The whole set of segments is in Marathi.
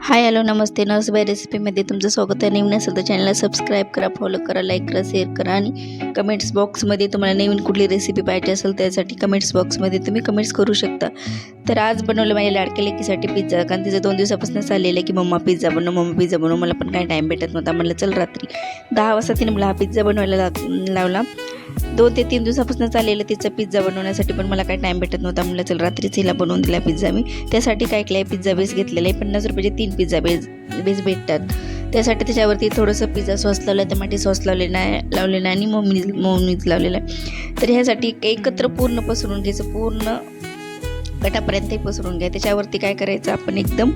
हाय हॅलो नमस्ते. नर्स बाय रेसिपीमध्ये तुमचं स्वागत आहे. नवीन असेल तर चॅनलला सबस्क्राईब करा फॉलो करा लाईक करा शेअर करा आणि कमेंट्स बॉक्समध्ये तुम्हाला नवीन कुठली रेसिपी पाहिजे असेल त्यासाठी कमेंट्स बॉक्समध्ये तुम्ही कमेंट्स करू शकता. तर आज बनवलं माझ्या लाडक्या लेकीसाठी पिझ्झा कारण तिचं दोन दिवसापासून चाललेलं आहे की मम्मा पिझ्झा बनव मम्मा पिझ्झा बनव. मला पण काही टाईम भेटत नव्हता. म्हणलं चल रात्री दहा वाजता तिने मला हा पिझ्झा बनवायला लावला. दोन ते तीन दिवसापासून चाललेलं तिचं पिझ्झा बनवण्यासाठी पण मला काही टाईम भेटत नव्हता. म्हणलं चल रात्रीच हिला बनवून दिला पिझ्झा मी. त्यासाठी काय केलं आहे पिझ्झा बेस घेतलेला आहे. पन्नास रुपयाचे तीन पिझ्झा बेस बेस भेटतात. त्यासाठी त्याच्यावरती थोडंसं पिझ्झा सॉस लावलं टमाटे सॉस लावले नाही लावले नाही आणि मोमीज मोमीज लावलेला आहे. तर ह्यासाठी एकत्र पूर्ण पसरून घ्यायचं पूर्ण गटापर्यंतही पसरून घ्या. त्याच्यावरती काय करायचं? आपण एकदम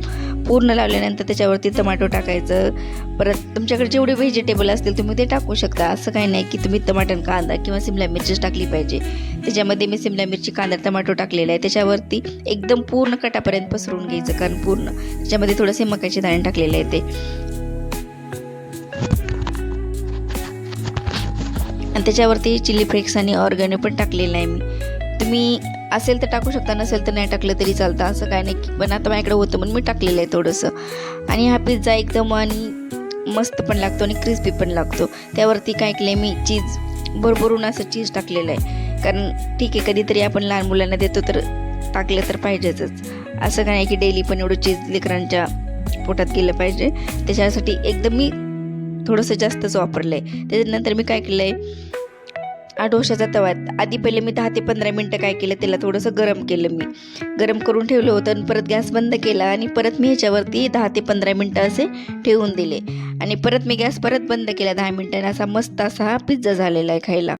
पूर्ण लावल्यानंतर त्याच्यावरती टमाटो टाकायचं. परत तुमच्याकडे जेवढे व्हेजिटेबल असतील तुम्ही ते टाकू शकता. असं काही नाही की तुम्ही टमाटर कांदा किंवा सिमला मिरचीच टाकली पाहिजे. त्याच्यामध्ये मी सिमला मिरची कांदा टमाटो टाकलेला आहे. त्याच्यावरती एकदम पूर्ण कटापर्यंत पसरून घ्यायचं. कारण पूर्ण त्याच्यामध्ये थोडंसे मकाचे दाणे टाकलेले आहे ते. आणि त्याच्यावरती चिली फ्लेक्स आणि ऑर्गॅनो पण टाकलेलं आहे मी. तुम्ही असेल तर टाकू शकता नसेल तर नाही टाकलं तरी चालतं. असं काय नाही की पण आता माझ्याकडे होतं म्हणून मी टाकलेलं आहे थोडंसं. आणि हा पिझ्झा एकदम आणि मस्त पण लागतो आणि क्रिस्पी पण लागतो. त्यावरती काय केलं मी चीज भरभरून असं चीज टाकलेलं आहे. कारण ठीक आहे कधीतरी आपण लहान मुलांना देतो तर टाकलं तर पाहिजेच असं काय नाही की डेली पण एवढं चीज लेकरांच्या पोटात गेलं पाहिजे. त्याच्यासाठी एकदम मी थोडंसं जास्तच वापरलं आहे त्याच्यानंतर मी काय केलं आहे हा डोशाचा तवा आधी पहिले मी दहा ते पंधरा मिनटं काय केलं त्याला थोडंसं गरम केलं मी. गरम करून ठेवलं होतं आणि परत गॅस बंद केला आणि परत मी ह्याच्यावरती दहा ते पंधरा मिनटं असे ठेवून दिले. आणि परत मी गॅस परत बंद केला दहा मिनटांनी असा मस्त असा हा पिझ्झा झालेला आहे खायला.